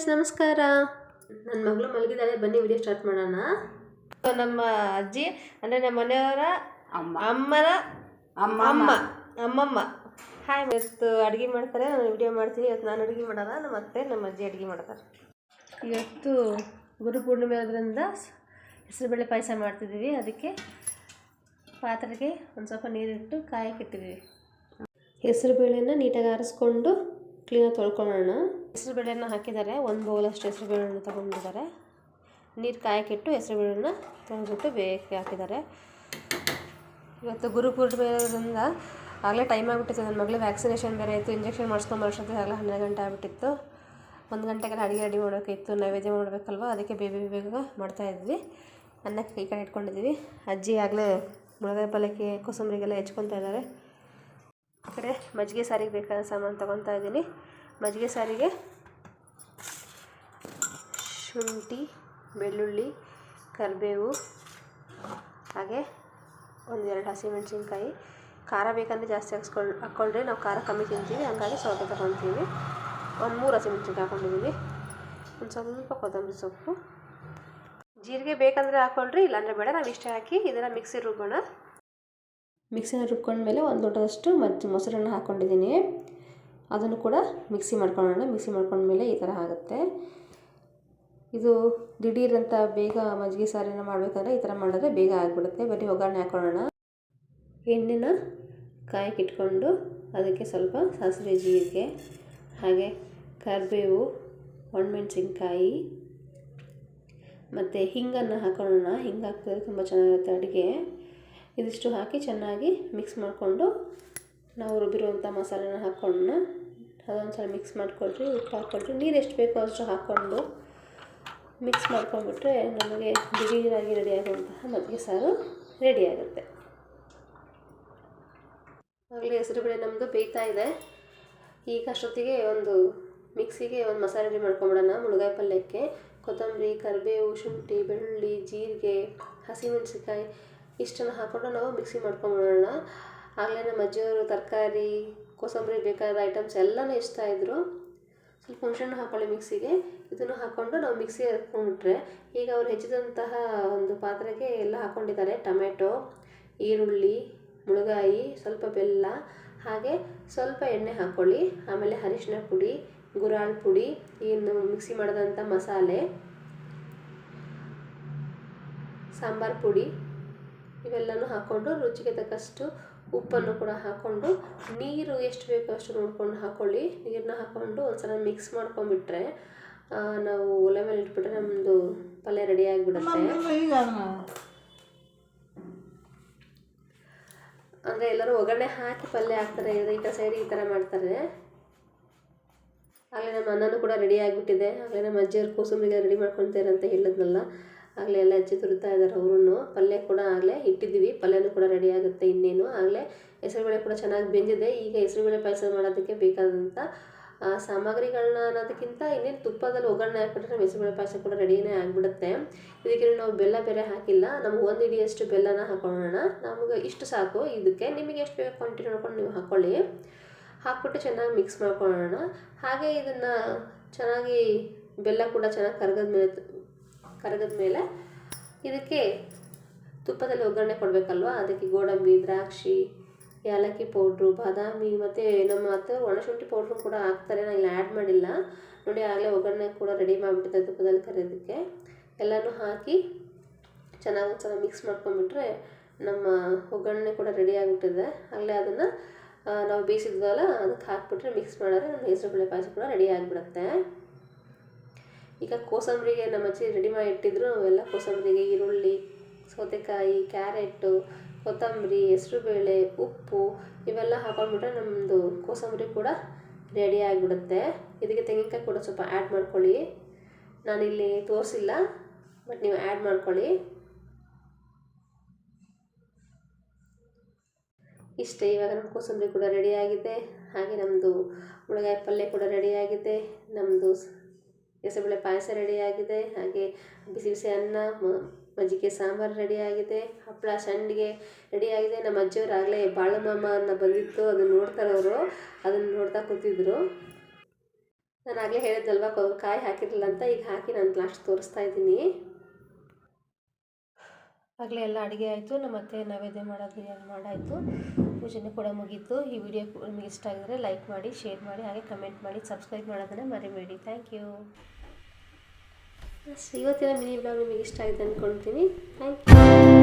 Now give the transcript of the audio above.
Friends ನಮಸ್ಕಾರ. ನನ್ನ ಮಗಳು ಮಲಗಿದ್ದಾಳೆ. ಬನ್ನಿ ವಿಡಿಯೋ ಸ್ಟಾರ್ಟ್ ಮಾಡೋಣ. ನಮ್ಮ ಅಜ್ಜಿ ಅಂದರೆ ನಮ್ಮ ಮನೆಯವರ ಅಮ್ಮ. ಅಮ್ಮನ ಅಮ್ಮ ಅಮ್ಮ. ಅಮ್ಮಮ್ಮ. ಹಾಯ್ ಇವತ್ತು ಅಡುಗೆ ಮಾಡ್ತಾರೆ. ನಾನು ವಿಡಿಯೋ ಮಾಡ್ತೀನಿ. ಇವತ್ತು ನಾನು ಅಡುಗೆ ಮಾಡೋಣ ನಮ್ಮ ಅತ್ತೆ ನಮ್ಮ ಅಜ್ಜಿ ಅಡುಗೆ ಮಾಡ್ತಾರೆ. ಇವತ್ತು ಗುರು ಪೂರ್ಣಿಮೆ ಆದ್ರಿಂದ ಹೆಸರುಬೇಳೆ ಪಾಯಸ ಮಾಡ್ತಿದ್ದೀವಿ. ಅದಕ್ಕೆ ಪಾತ್ರೆಗೆ ಒಂದು ಸ್ವಲ್ಪ ನೀರಿಟ್ಟು ಕಾಯಕ್ಕಿಟ್ಟಿದ್ದೀವಿ ಹೆಸರು ಬೇಳೆನ ನೀಟಾಗಿ ಆರಿಸ್ಕೊಂಡು ಕ್ಲೀನಾಗಿ ತೊಳ್ಕೊಳ್ಳೋಣ. ಹೆಸರು ಬೇಳೆನ ಹಾಕಿದ್ದಾರೆ. ಒಂದು ಬೌಲಷ್ಟು ಹೆಸರು ಬೇಳೆನ ತೊಗೊಂಡಿದ್ದಾರೆ. ನೀರು ಕಾಯಕ್ಕಿಟ್ಟು ಹೆಸರು ಬೇಳೆನ ತೊಗೊಂಡ್ಬಿಟ್ಟು ಬೇಯಕ್ಕೆ ಹಾಕಿದ್ದಾರೆ. ಇವತ್ತು ಗುರು ಪೂರ್ಣಿಮೆ ಇರೋದ್ರಿಂದ ಆಗಲೇ ಟೈಮ್ ಆಗಿಬಿಟ್ಟಿತ್ತು. ನನ್ನ ಮಗಳು ವ್ಯಾಕ್ಸಿನೇಷನ್ ಬೇರೆ ಇತ್ತು. ಇಂಜೆಕ್ಷನ್ ಮಾಡಿಸ್ಕೊಂಡು ಮಾಡಿಸೋದೇ ಆಗಲೇ ಹನ್ನೆರಡು ಗಂಟೆ ಆಗಿಬಿಟ್ಟಿತ್ತು. ಒಂದು ಗಂಟೆಗೆಲ್ಲ ಅಡುಗೆ ರೆಡಿ ಮಾಡಬೇಕಿತ್ತು ನೈವೇದ್ಯ ಮಾಡಬೇಕಲ್ವ? ಅದಕ್ಕೆ ಬೇಬಿ ಬೇಗ ಮಾಡ್ತಾಯಿದ್ವಿ ಅನ್ನಕ್ಕೆ ಕೈ ಕಡೆ ಇಟ್ಕೊಂಡಿದ್ದೀವಿ ಅಜ್ಜಿ ಆಗಲೇ ಮುಳಗಾಯಿ ಪಲ್ಯಕ್ಕೆ ಕೋಸಂಬರಿಗೆಲ್ಲ ಹೆಚ್ಕೊತಾ ಇದ್ದಾರೆ. ಆ ಕಡೆ ಮಜ್ಜಿಗೆ ಸಾರಿಗೆ ಬೇಕಾದ ಸಾಮಾನು ತೊಗೊತಾ ಇದ್ದೀನಿ. ಮಜ್ಜಿಗೆ ಸಾರಿಗೆ, ಶುಂಠಿ, ಬೆಳ್ಳುಳ್ಳಿ, ಕರಿಬೇವು, ಹಾಗೆ ಒಂದೆರಡು ಹಸಿಮೆಣಸಿನ್ಕಾಯಿ. ಖಾರ ಬೇಕಂದರೆ ಜಾಸ್ತಿ ಹಾಕ್ಸ್ಕೊಂಡು ಹಾಕ್ಕೊಂಡ್ರೆ ನಾವು ಖಾರ ಕಮ್ಮಿ ತಿಂತೀವಿ. ಹಂಗಾಗಿ ಸ್ವಲ್ಪ ತಗೊತೀವಿ. ಒಂದು ಮೂರು ಹಸಿಮೆಣಸಿನ್ಕಾಯಿ ಹಾಕ್ಕೊಂಡಿದ್ದೀವಿ ಒಂದು ಸ್ವಲ್ಪ ಕೊತ್ತಂಬರಿ ಸೊಪ್ಪು. ಜೀರಿಗೆ ಬೇಕಂದರೆ ಹಾಕ್ಕೊಳ್ರಿ ಇಲ್ಲಾಂದರೆ ಬೇಡ. ನಾವು ಇಷ್ಟೇ ಹಾಕಿ ಇದನ್ನು ಮಿಕ್ಸಿ ರುಬ್ಬೋಣ. ಮಿಕ್ಸಿನ ರುಬ್ಕೊಂಡ್ಮೇಲೆ ಒಂದು ಲೋಟದಷ್ಟು ಮತ್ತು ಮೊಸರನ್ನು ಹಾಕ್ಕೊಂಡಿದ್ದೀನಿ ಅದನ್ನು ಕೂಡ ಮಿಕ್ಸಿ ಮಾಡ್ಕೊಳ್ಳೋಣ. ಮಿಕ್ಸಿ ಮಾಡ್ಕೊಂಡ್ಮೇಲೆ ಈ ಥರ ಆಗುತ್ತೆ. ಇದು ದಿಢೀರಂತ ಬೇಗ ಮಜ್ಜಿಗೆ ಸಾರಿನ ಮಾಡಬೇಕಂದ್ರೆ ಈ ಥರ ಮಾಡಿದ್ರೆ ಬೇಗ ಆಗಿಬಿಡುತ್ತೆ. ಬರೀ ಒಗ್ಗರಣೆ ಹಾಕೊಳ್ಳೋಣ. ಎಣ್ಣೆನ ಕಾಯಿ ಇಟ್ಕೊಂಡು ಅದಕ್ಕೆ ಸ್ವಲ್ಪ ಸಾಸಿವೆ ಜೀರಿಗೆ, ಹಾಗೆ ಕರಿಬೇವು, ಒಣಮೆಣ್ಸಿನ್ಕಾಯಿ, ಮತ್ತು ಹಿಂಗನ್ನು ಹಾಕೊಳ್ಳೋಣ. ಹಿಂಗೆ ಹಾಕಿದ್ರೆ ತುಂಬ ಚೆನ್ನಾಗಿರುತ್ತೆ ಅಡುಗೆ. ಇದಿಷ್ಟು ಹಾಕಿ ಚೆನ್ನಾಗಿ ಮಿಕ್ಸ್ ಮಾಡಿಕೊಂಡು ನಾವು ರುಬ್ಬಿರುವಂಥ ಮಸಾಲೆನ ಹಾಕ್ಕೊಂಡು ಅದೊಂದು ಸಲ ಮಿಕ್ಸ್ ಮಾಡಿಕೊಳ್ರಿ, ಉಪ್ಪು ಹಾಕ್ಕೊಳ್ರಿ. ನೀರು ಎಷ್ಟು ಬೇಕೋ ಅಷ್ಟು ಹಾಕ್ಕೊಂಡು ಮಿಕ್ಸ್ ಮಾಡ್ಕೊಂಡ್ಬಿಟ್ರೆ ನಮಗೆ ಬಿಗಿಯಾಗಿ ರೆಡಿ ಆಗುವಂತಹ ಮಜ್ಜಿಗೆ ಸಾರು ರೆಡಿ ಆಗುತ್ತೆ. ಹೆಸರು ಹೆಸರುಬೇಳೆ ನಮ್ಮದು ಬೇಯ್ತಾ ಇದೆ. ಈಗ ಅಷ್ಟೊತ್ತಿಗೆ ಒಂದು ಮಿಕ್ಸಿಗೆ ಒಂದು ಮಸಾಲೆ ರೆಡಿ ಮಾಡ್ಕೊಂಬಿಡೋಣ. ಮುಳುಗಾಯಿ ಪಲ್ಯಕ್ಕೆ ಕೊತ್ತಂಬರಿ, ಕರಿಬೇವು, ಶುಂಠಿ, ಬೆಳ್ಳುಳ್ಳಿ, ಜೀರಿಗೆ ಹಸಿಮೆಣಸಿನ್ಕಾಯಿ ಇಷ್ಟನ್ನು ಹಾಕ್ಕೊಂಡು ನಾವು ಮಿಕ್ಸಿ ಮಾಡ್ಕೊಂಬಿಡೋಣ. ಆಗಲೇ ನಮ್ಮ ಅಜ್ಜಿಯವರು ತರಕಾರಿ, ಕೋಸಂಬರಿ ಬೇಕಾದ ಐಟಮ್ಸ್ ಎಲ್ಲನೂ ಇದ್ರು. ಸ್ವಲ್ಪ ಹುಣಸೆಹಣ್ಣು ಹಾಕೊಳ್ಳಿ ಮಿಕ್ಸಿಗೆ ಇದನ್ನು ಹಾಕ್ಕೊಂಡು ನಾವು ಮಿಕ್ಸಿ ಹಾಕ್ಕೊಂಡ್ಬಿಟ್ರೆ ಈಗ ಅವರು ಹೆಚ್ಚಿದಂತಹ ಒಂದು ಪಾತ್ರೆಗೆ ಎಲ್ಲ ಹಾಕ್ಕೊಂಡಿದ್ದಾರೆ ಟೊಮೆಟೊ, ಈರುಳ್ಳಿ, ಮುಳುಗಾಯಿ, ಸ್ವಲ್ಪ ಬೆಲ್ಲ, ಹಾಗೆ ಸ್ವಲ್ಪ ಎಣ್ಣೆ ಹಾಕ್ಕೊಳ್ಳಿ ಆಮೇಲೆ ಅರಿಶಿನ ಪುಡಿ ಗುರಾಳ್ ಪುಡಿ, ಇನ್ನು ಮಿಕ್ಸಿ ಮಾಡಿದಂಥ ಮಸಾಲೆ, ಸಾಂಬಾರು ಪುಡಿ, ಇವೆಲ್ಲನೂ ಹಾಕ್ಕೊಂಡು ರುಚಿಗೆ ತಕ್ಕಷ್ಟು ಉಪ್ಪನ್ನು ಕೂಡ ಹಾಕ್ಕೊಂಡು ನೀರು ಎಷ್ಟು ಬೇಕೋ ಅಷ್ಟು ನೋಡ್ಕೊಂಡು ಹಾಕ್ಕೊಳ್ಳಿ ನೀರನ್ನ ಹಾಕ್ಕೊಂಡು ಒಂದ್ಸಲ ಮಿಕ್ಸ್ ಮಾಡ್ಕೊಂಡ್ಬಿಟ್ರೆ ನಾವು ಒಲೆ ಮೇಲೆ ಇಟ್ಬಿಟ್ರೆ ನಮ್ಮದು ಪಲ್ಯ ರೆಡಿ ಆಗಿಬಿಡುತ್ತೆ. ಅಂದರೆ ಎಲ್ಲರೂ ಒಗ್ಗರಣೆ ಹಾಕಿ ಪಲ್ಯ ಹಾಕ್ತಾರೆ ಈ ಸೈಡ್ ಈ ಥರ ಮಾಡ್ತಾರೆ. ಆಗಲೇ ನಮ್ಮ ಅನ್ನನೂ ಕೂಡ ರೆಡಿ ಆಗಿಬಿಟ್ಟಿದೆ. ಆಗಲೇ ನಮ್ಮ ಅಜ್ಜಿಯವ್ರು ಕೋಸಂಬರಿಗೆ ರೆಡಿ ಮಾಡ್ಕೊಳ್ತಾರೆ ಅಂತ ಹೇಳಿದ್ನಲ್ಲ. ಆಗಲೇ ಎಲ್ಲ ಹೆಚ್ಚಿ ತುರಿತಾ ಇದ್ದಾರೆ ಅವರೂ ಪಲ್ಯ ಕೂಡ ಆಗಲೇ ಇಟ್ಟಿದ್ದೀವಿ. ಪಲ್ಯನೂ ಕೂಡ ರೆಡಿ ಆಗುತ್ತೆ ಇನ್ನೇನು. ಆಗಲೇ ಹೆಸರುಬೇಳೆ ಕೂಡ ಚೆನ್ನಾಗಿ ಬೆಂದಿದೆ. ಈಗ ಹೆಸರುಬೇಳೆ ಪಾಯಸ ಮಾಡೋದಕ್ಕೆ ಬೇಕಾದಂಥ ಸಾಮಗ್ರಿಗಳನ್ನ ಅನ್ನೋದಕ್ಕಿಂತ ಇನ್ನೇನು ತುಪ್ಪದಲ್ಲಿ ಒಗ್ಗರಣೆ ಹಾಕ್ಬಿಟ್ರೆ ಹೆಸರುಬೇಳೆ ಪಾಯಸ ಕೂಡ ರೆಡಿನೇ ಆಗಿಬಿಡುತ್ತೆ. ಇದಕ್ಕೆ ನಾವು ಬೆಲ್ಲ ಬೇರೆ ಹಾಕಿಲ್ಲ. ನಮ್ಗೆ ಒಂದು ಇಡಿಯಷ್ಟು ಬೆಲ್ಲನ ಹಾಕೊಳ್ಳೋಣ. ನಮಗೆ ಇಷ್ಟು ಸಾಕು. ಇದಕ್ಕೆ ನಿಮಗೆ ಎಷ್ಟು ಬೇಕು ಕ್ವಾಂಟಿಟಿ ನೋಡ್ಕೊಂಡು ನೀವು ಹಾಕ್ಕೊಳ್ಳಿ ಹಾಕ್ಬಿಟ್ಟು ಚೆನ್ನಾಗಿ ಮಿಕ್ಸ್ ಮಾಡ್ಕೊಳ್ಳೋಣ. ಹಾಗೆ ಇದನ್ನು ಚೆನ್ನಾಗಿ ಬೆಲ್ಲ ಕೂಡ ಚೆನ್ನಾಗಿ ಕರಗದ ಮೇಲೆ ಕರಗದ ಮೇಲೆ ಇದಕ್ಕೆ ತುಪ್ಪದಲ್ಲಿ ಒಗ್ಗರಣೆ ಕೊಡಬೇಕಲ್ವ? ಅದಕ್ಕೆ ಗೋಡಂಬಿ, ದ್ರಾಕ್ಷಿ, ಏಲಕ್ಕಿ ಪೌಡ್ರು, ಬಾದಾಮಿ ಮತ್ತು ನಮ್ಮ ಹತ್ರ ಒಣಶುಂಠಿ ಪೌಡ್ರು ಕೂಡ ಹಾಕ್ತಾರೆ. ನಾನು ಇಲ್ಲಿ ಆ್ಯಡ್ ಮಾಡಿಲ್ಲ. ನೋಡಿ, ಆಗಲೇ ಒಗ್ಗರಣೆ ಕೂಡ ರೆಡಿ ಮಾಡಿಬಿಟ್ಟಿದ್ದೆ ತುಪ್ಪದಲ್ಲಿ ಕರೆಯೋದಕ್ಕೆ ಎಲ್ಲನೂ ಹಾಕಿ ಚೆನ್ನಾಗಿ ಸಲ ಮಿಕ್ಸ್ ಮಾಡ್ಕೊಂಬಿಟ್ರೆ ನಮ್ಮ ಒಗ್ಗರಣೆ ಕೂಡ ರೆಡಿ ಆಗಿಬಿಟ್ಟಿದೆ. ಆಗಲೇ ಅದನ್ನು ನಾವು ಬೇಯಿಸಿದ್ವಲ್ಲ, ಅದಕ್ಕೆ ಹಾಕ್ಬಿಟ್ರೆ ಮಿಕ್ಸ್ ಮಾಡಿದ್ರೆ ನಮ್ಮ ಹೆಸರುಬೇಳೆ ಪಾಯಸ ಕೂಡ ರೆಡಿ ಆಗಿಬಿಡುತ್ತೆ. ಈಗ ಕೋಸಂಬರಿಗೆ ನಮ್ಮ ಅಜ್ಜಿ ರೆಡಿ ಮಾಡಿ ಇಟ್ಟಿದ್ರು, ಅವೆಲ್ಲ ಕೋಸಂಬರಿಗೆ, ಈರುಳ್ಳಿ, ಸೌತೆಕಾಯಿ, ಕ್ಯಾರೆಟು, ಕೊತ್ತಂಬರಿ, ಹೆಸ್ರುಬೇಳೆ, ಉಪ್ಪು ಇವೆಲ್ಲ ಹಾಕೊಂಡ್ಬಿಟ್ರೆ ನಮ್ಮದು ಕೋಸಂಬರಿ ಕೂಡ ರೆಡಿ ಆಗಿಬಿಡುತ್ತೆ. ಇದಕ್ಕೆ ತೆಂಗಿನಕಾಯಿ ಕೂಡ ಸ್ವಲ್ಪ ಆ್ಯಡ್ ಮಾಡ್ಕೊಳ್ಳಿ. ನಾನಿಲ್ಲಿ ತೋರಿಸಿಲ್ಲ ಬಟ್ ನೀವು ಆ್ಯಡ್ ಮಾಡ್ಕೊಳ್ಳಿ. ಇಷ್ಟೇ, ಇವಾಗ ನಮ್ಮ ಕೋಸಂಬರಿ ಕೂಡ ರೆಡಿಯಾಗಿದೆ ಹಾಗೆ ನಮ್ಮದು ಮುಳಗಾಯಿ ಪಲ್ಯ ಕೂಡ ರೆಡಿಯಾಗಿದೆ ನಮ್ಮದು ಹೆಸರುಬೇಳೆ ಪಾಯಸ ರೆಡಿಯಾಗಿದೆ, ಹಾಗೆ ಬಿಸಿ ಬಿಸಿ ಅನ್ನ ಮಜ್ಜಿಗೆ ಸಾಂಬಾರು ರೆಡಿಯಾಗಿದೆ ಹಪ್ಪಳ ಸಂಡಿಗೆ ರೆಡಿಯಾಗಿದೆ. ನಮ್ಮ ಅಜ್ಜಿಯವ್ರು ಆಗಲೇ ಬಾಳಮಾಮ ಅನ್ನೋ ಬಂದಿತ್ತು, ಅದನ್ನು ನೋಡ್ತಾರೆ ಅವರು, ಅದನ್ನು ನೋಡ್ತಾ ಕೂತಿದ್ರು. ನಾನು ಆಗಲೇ ಹೇಳಿದ್ದಲ್ವ ಕಾಯಿ ಹಾಕಿರಲಿಲ್ಲ ಅಂತ, ಈಗ ಹಾಕಿ ನಾನು ಲಾಸ್ಟ್ ತೋರಿಸ್ತಾ ಇದ್ದೀನಿ. ಆಗಲೇ ಎಲ್ಲ ಅಡುಗೆ ಆಯಿತು, ನಮ್ಮ ಅತ್ತೆ ನೈವೇದ್ಯ ಮಾಡೋದು ಎಲ್ಲ ಮಾಡಾಯಿತು? ಪೂಜೆನೂ ಕೂಡ ಮುಗೀತು. ಈ ವಿಡಿಯೋ ನಿಮಗೆ ಇಷ್ಟ ಆಗಿದ್ರೆ ಲೈಕ್ ಮಾಡಿ ಶೇರ್ ಮಾಡಿ, ಹಾಗೆ ಕಮೆಂಟ್ ಮಾಡಿ ಸಬ್ಸ್ಕ್ರೈಬ್ ಮಾಡೋದನ್ನು ಮರಿಬೇಡಿ. ಥ್ಯಾಂಕ್ ಯು ಇವತ್ತಿನ ಮಿನಿ ಬ್ಲಾಗ್ ನಿಮಗೆ ಇಷ್ಟ ಆಗಿದೆ ಅಂದ್ಕೊಳ್ತೀನಿ ಥ್ಯಾಂಕ್ ಯು